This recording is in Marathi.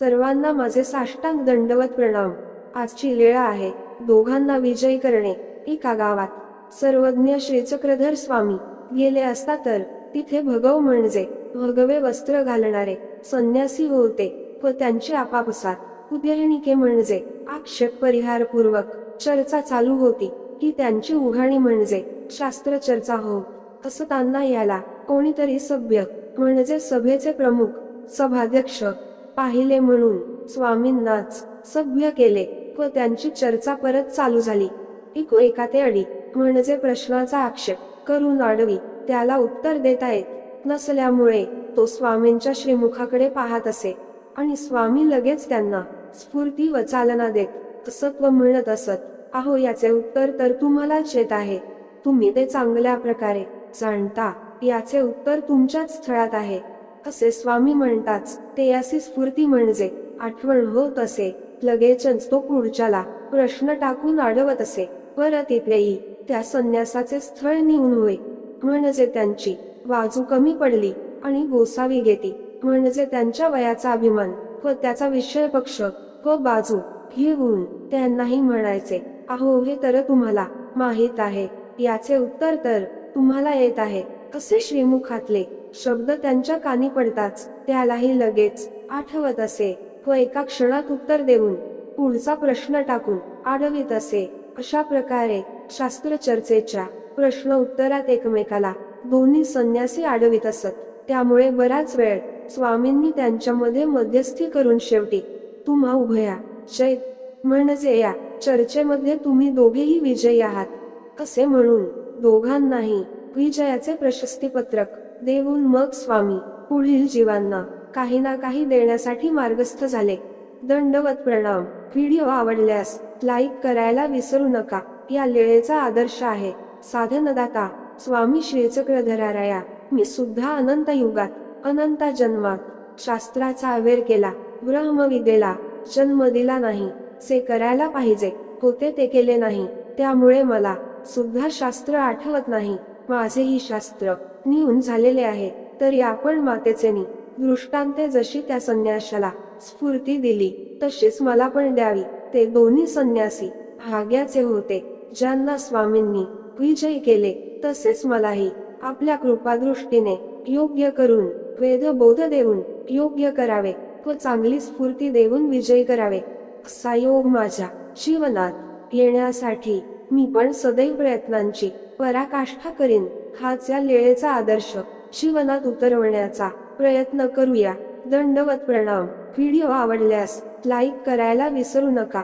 सर्वांना माझे साष्टांग दंडवत प्रणाम. आजची लीळा आहे. दोघांना विजयी करणे. एका गावात. सर्वज्ञ श्रीचक्रधर स्वामी. गेले असता तर तिथे भगव म्हणजे भगवे वस्त्र घालणारे संन्यासी होते. व त्यांची आपापसात उद्ययनिके म्हणजे आक्षेप परिहार पूर्वक चर्चा चालू होती. की त्यांची उघाणी म्हणजे शास्त्र चर्चा हो. असं त्यांना याला कोणीतरी सभ्य म्हणजे सभेचे प्रमुख सभाध्यक्ष पाहिले म्हणून स्वामींनाच सभ्य केले व त्यांची चर्चा परत चालू झाली. एक एका ते अडी म्हणजे प्रश्नाचा आक्षेप करून अडवी त्याला उत्तर देता येत नसल्यामुळे तो स्वामींच्या श्रीमुखाकडे पाहत असे. आणि स्वामी लगेच त्यांना स्फूर्ती व चालना देत असत व म्हणत असत अहो याचे उत्तर तर तुम्हालाच येत आहे. तुम्ही ते चांगल्या प्रकारे जाणता. याचे उत्तर तुमच्याच स्थळात आहे. असे स्वामी म्हणताच ते याची स्फूर्ती म्हणजे आठवण होत असे. लगेचच तो पुढच्याला प्रश्न टाकून अडवत असे. परत इकडेही त्या संन्यासाचे स्थळ निघून होय. म्हणजे त्यांची बाजू कमी पडली आणि गोसावी घेती म्हणजे त्यांच्या वयाचा अभिमान व त्याचा विषय पक्ष व बाजू घेऊन त्यांनाही म्हणायचे अहो हे तर तुम्हाला माहीत आहे. याचे उत्तर तर तुम्हाला येत आहे असे श्रीमुखातले शब्द त्यांच्या कानी पडताच त्यालाही लगेच आठवत असे. व एका क्षणात उत्तर देऊन पुढचा प्रश्न टाकून आडवित असे. अशा प्रकारे शास्त्र चर्चेच्या प्रश्न उत्तरात एकमेकाला दोन्ही संन्यासी आडवीत असत. त्यामुळे बराच वेळ स्वामींनी त्यांच्यामध्ये मध्यस्थी करून शेवटी तुम्हा उभया शैत म्हणजे या चर्चेमध्ये तुम्ही दोघेही विजयी आहात असे म्हणून? दोघांनाही विजयाचे प्रशस्ती पत्रक देऊन मग स्वामी पुढील जीवांना काही ना काही देण्यासाठी मार्गस्थ झाले. दंडवत प्रणाम. व्हिडिओ आवडल्यास लाईक करायला विसरू नका. या लेळेचा आदर्श आहे. साधनदाता. स्वामी श्रीचक्रधराराया. मी सुद्धा अनंत युगात अनंत जन्मात शास्त्राचा अवेर केला. ब्रह्मविदेला जन्म दिला नाही. से करायला पाहिजे. होते ते केले नाही. त्यामुळे मला सुद्धा शास्त्र आठवत नाही. माझेही शास्त्र निहून झालेले आहे तरी आपण मातेचे नि दृष्टांते जशी त्या संन्याशाला स्फूर्ती दिली तशीच मला पण द्यावी ते दोन्ही संन्यासी भाग्याचे होते ज्यांना स्वामींनी विजयी केले तसेच मलाही आपल्या कृपादृष्टीने योग्य करून वेद बोध देऊन योग्य करावे व चांगली स्फूर्ती देऊन विजयी करावे असा योग माझ्या जीवनात येण्यासाठी मी पण सदैव प्रयत्नांची पराकाष्ठा करीन हाच या लेळेचा आदर्श. जीवनात उतरवण्याचा प्रयत्न करूया. दंडवत प्रणाम. व्हिडिओ आवडल्यास लाईक करायला विसरू नका.